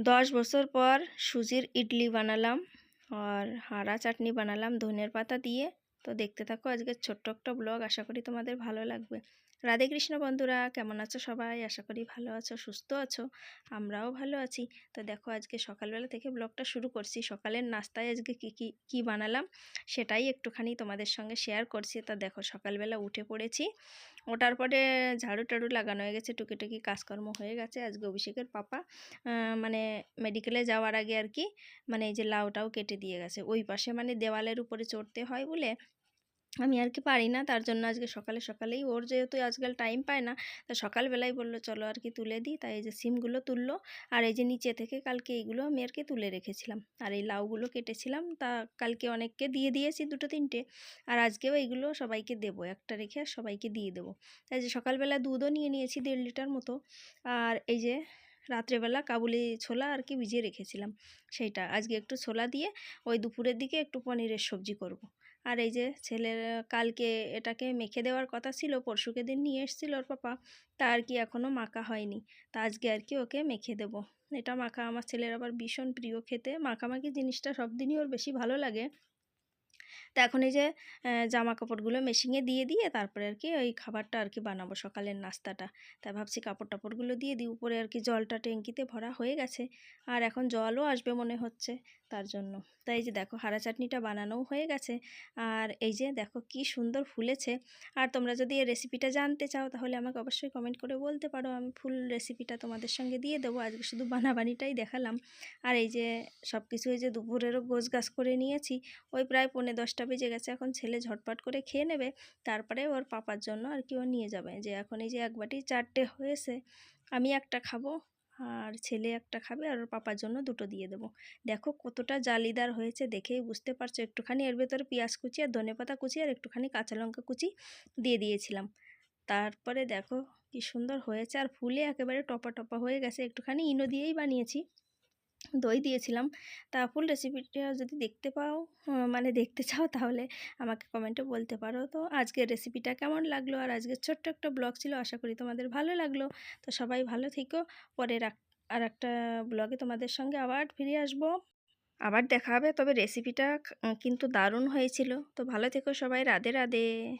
দশ বছর পর সুজির ইডলি বানালাম আর হারা চাটনি বানালাম ধনের পাতা দিয়ে। তো দেখতে থাকো আজকে ছোট্ট একটা ব্লগ। আশা করি তোমাদের ভালো লাগবে। রাধে কৃষ্ণ বন্ধুরা, কেমন আছো সবাই? আশা করি ভালো আছো, সুস্থ আছো, আমরাও ভালো আছি। তো দেখো আজকে সকালবেলা থেকে ব্লগটা শুরু করছি। সকালের নাস্তায় আজকে কী কী কী বানালাম সেটাই একটুখানি তোমাদের সঙ্গে শেয়ার করছি। তা দেখো সকালবেলা উঠে পড়েছি। ওঠার পরে ঝাড়ু টাড়ু লাগানো হয়ে গেছে, টুকিটুকি কাজকর্ম হয়ে গেছে। আজকে অভিষেকের পাপা মানে মেডিকেলে যাওয়ার আগে আর কি মানে এই যে লাউটাও কেটে দিয়ে গেছে। ওই পাশে মানে দেওয়ালের উপরে চড়তে হয় বলে আমি আর কি পারি না। তার জন্য আজকে সকালে, সকালেই ওর যেহেতু আজকাল টাইম পায় না, তা সকালবেলায় বলল, চলো আর কি তুলে দিই। তাই এই যে সিমগুলো তুললো, আর এই যে নিচে থেকে কালকে এইগুলো আমি আর কি তুলে রেখেছিলাম। আর এই লাউগুলো কেটেছিলাম, তা কালকে অনেককে দিয়ে দিয়েছি দুটো, তিনটে। আর আজকেও এইগুলো সবাইকে দেবো, একটা রেখে আর সবাইকে দিয়ে দেবো। তাই যে সকালবেলা দুধও নিয়ে নিয়েছি দেড় লিটার মতো। আর এই যে রাত্রেবেলা কাবুলি ছোলা আর কি ভিজিয়ে রেখেছিলাম, সেইটা। আজকে একটু ছোলা দিয়ে ওই দুপুরের দিকে একটু পনিরের সবজি করব। আর এই যে ছেলের কালকে এটাকে মেখে দেওয়ার কথা ছিল, পরশুকে দিন নিয়ে এসেছিল ওর পাপা, তা আর কি এখনও মাখা হয়নি। তা আজকে আর কি ওকে মেখে দেব। এটা মাখা আমার ছেলের আবার ভীষণ প্রিয় খেতে। মাখামাখি জিনিসটা সব দিনই ওর বেশি ভালো লাগে। তো এখন এই যে জামা কাপড়গুলো মেশিনে দিয়ে দিয়ে তারপরে আর কি ওই খাবারটা আর কি বানাবো সকালের নাস্তাটা। তাই ভাবছি কাপড় টাপড়গুলো দিয়ে দিই। উপরে আর কি জলটা ট্যাঙ্কিতে ভরা হয়ে গেছে। আর এখন জলও আসবে মনে হচ্ছে। তার জন্য। তাই যে দেখো, হারা চাটনিটা বানানোও হয়ে গেছে। আর এই যে দেখো, কি সুন্দর ফুলেছে। আর তোমরা যদি এই রেসিপিটা জানতে চাও, তাহলে আমাকে অবশ্যই কমেন্ট করে বলতে পারো। আমি ফুল রেসিপিটা তোমাদের সঙ্গে দিয়ে দেবো। আজকে শুধু বানাবানিটাই দেখালাম। আর এই যে সব কিছু এই যে দুপুরেরও গোছ গাছ করে নিয়েছি। ওই প্রায় পৌনে দশটা বেজে গেছে। এখন ছেলে ঝটপট করে খেয়ে নেবে। তারপরে ওর পাপার জন্য আর কি ও নিয়ে যাবে। যে এখন এই যে এক বাটি চারটে হয়েছে। আমি একটা খাব। আর ছেলে একটা খাবে আর ওর পাপার জন্য দুটো দিয়ে দেবো। দেখো কতটা জালিদার হয়েছে দেখেই বুঝতে পারছ। একটুখানি এর ভেতরে পেঁয়াজ কুচি আর ধনে পাতা কুচি আর একটুখানি কাঁচা লঙ্কা কুচি দিয়ে দিয়েছিলাম। তারপরে দেখো কি সুন্দর হয়েছে আর ফুলে একেবারে টপা টপা হয়ে গেছে। একটুখানি ইনো দিয়েই বানিয়েছি। দই দিয়েছিলাম। তা ফুল রেসিপিটা যদি দেখতে পাও মানে দেখতে চাও তাহলে আমাকে কমেন্টে বলতে পারো। তো আজকের রেসিপিটা কেমন লাগল? আর আজকের ছোট্ট একটা ব্লগ ছিল, আশা করি তোমাদের ভালো লাগল। তো সবাই ভালো থেকো। পরের আর একটা ব্লগে তোমাদের সঙ্গে আবার ফিরে আসব। আবার দেখা হবে, তবে রেসিপিটা কিন্তু দারুণ হয়েছিল। তো ভালো থেকো সবাই। রাধে রাধে।